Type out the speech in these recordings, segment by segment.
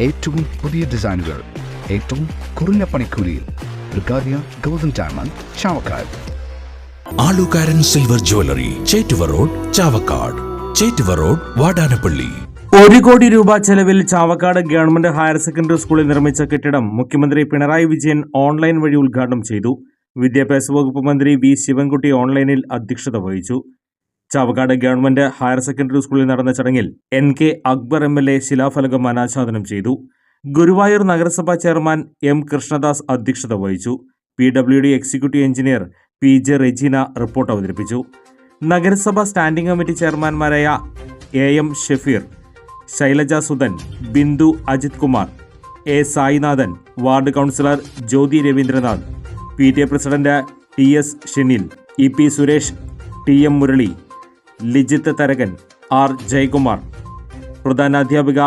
ഏറ്റവും പുതിയ ഡിസൈനുകൾ ഏറ്റവും കുറഞ്ഞ പണിക്കൂലിയിൽ ബ്രിഗാദിയ golden diamond Chavakkad. Alukkaran silver jewellery Chettuva road Chavakkad. Chettuva road Vadanappally. ഒരു കോടി രൂപ ചെലവിൽ ചാവക്കാട് ഗവൺമെന്റ് ഹയർ സെക്കൻഡറി സ്കൂളിൽ നിർമ്മിച്ച കെട്ടിടം മുഖ്യമന്ത്രി പിണറായി വിജയൻ ഓൺലൈൻ വഴി ഉദ്ഘാടനം ചെയ്തു. വിദ്യാഭ്യാസ വകുപ്പ് മന്ത്രി വി ശിവൻകുട്ടി ഓൺലൈനിൽ അധ്യക്ഷത വഹിച്ചു. ചാവക്കാട് ഗവൺമെന്റ് ഹയർ സെക്കൻഡറി സ്കൂളിൽ നടന്ന ചടങ്ങിൽ N K Akbar M L A ശിലാഫലകം അനാച്ഛാദനം ചെയ്തു. ഗുരുവായൂർ നഗരസഭാ ചെയർമാൻ എം കൃഷ്ണദാസ് അധ്യക്ഷത വഹിച്ചു. P W D executive engineer P J Regina report അവതരിപ്പിച്ചു. നഗരസഭാ standing committee ചെയർമാൻമാരായ A M Shefeer Shailaja Sudhan Bindu Ajith Kumar A Sainathan ward councillor Jyothi Ravindranath P T A president T S Shenil E P Suresh T M Murali Lijith Tharakan R Jayakumar പ്രധാനാധ്യാപിക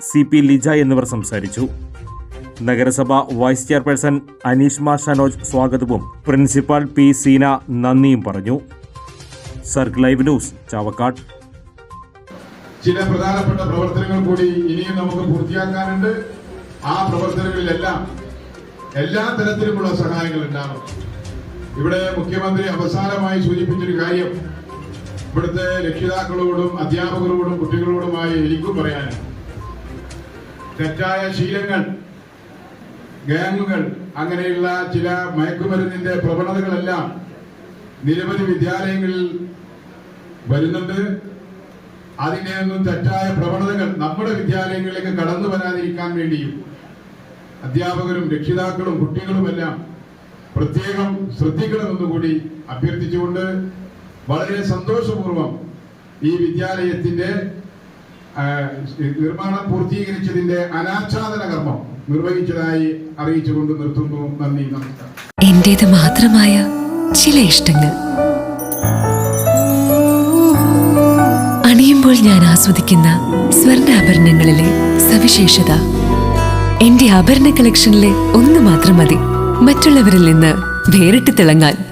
C P Lija എന്നിവർ സംസാരിച്ചു. നഗരസഭ vice chairperson Aneeshma Shanoj സ്വാഗതവും principal P Seena നന്ദിയും പറഞ്ഞു. Circle live news Chavakkad. ചില പ്രധാനപ്പെട്ട പ്രവർത്തനങ്ങൾ കൂടി ഇനിയും നമുക്ക് പൂർത്തിയാക്കാനുണ്ട്. ആ പ്രവർത്തനങ്ങളിലെല്ലാം എല്ലാ തരത്തിലുമുള്ള സഹായങ്ങൾ ഉണ്ടാകും ഇവിടെ മുഖ്യമന്ത്രി അവസാനമായി സൂചിപ്പിച്ചൊരു കാര്യം ഇവിടുത്തെ രക്ഷിതാക്കളോടും അധ്യാപകരോടും കുട്ടികളോടുമായി എനിക്കും പറയാൻ തെറ്റായ ശീലങ്ങൾ ഗാങ്ങുകൾ അങ്ങനെയുള്ള ചില മയക്കുമരുന്നിന്റെ പ്രവണതകളെല്ലാം നിരവധി വിദ്യാലയങ്ങളിൽ വരുന്നുണ്ട്. അതിനെ ഒന്നും തെറ്റായ പ്രവണതകൾ നമ്മുടെ വിദ്യാലയങ്ങളിലേക്ക് കടന്നു വരാതിരിക്കാൻ വേണ്ടിയും അധ്യാപകരും രക്ഷിതാക്കളും കുട്ടികളുമെല്ലാം പ്രത്യേകം ശ്രദ്ധിക്കണമെന്നുകൂടി അഭ്യർത്ഥിച്ചുകൊണ്ട് വളരെ സന്തോഷപൂർവം ഈ വിദ്യാലയത്തിന്റെ നിർമ്മാണം പൂർത്തീകരിച്ചതിന്റെ അനാച്ഛാദന കർമ്മം നിർവഹിച്ചതായി അറിയിച്ചുകൊണ്ട് നിർത്തുന്നു. നന്ദി നമസ്കാരം. എന്റേത് മാത്രമായ ചില ഇഷ്ടങ്ങൾ. അണിയുമ്പോൾ ഞാൻ ആസ്വദിക്കുന്ന സ്വർണാഭരണങ്ങളിലെ സവിശേഷത. എന്റെ ആഭരണ കളക്ഷനിലെ ഒന്ന് മാത്രം മതി. മറ്റുള്ളവരിൽ നിന്ന് വേറിട്ട് തിളങ്ങാൻ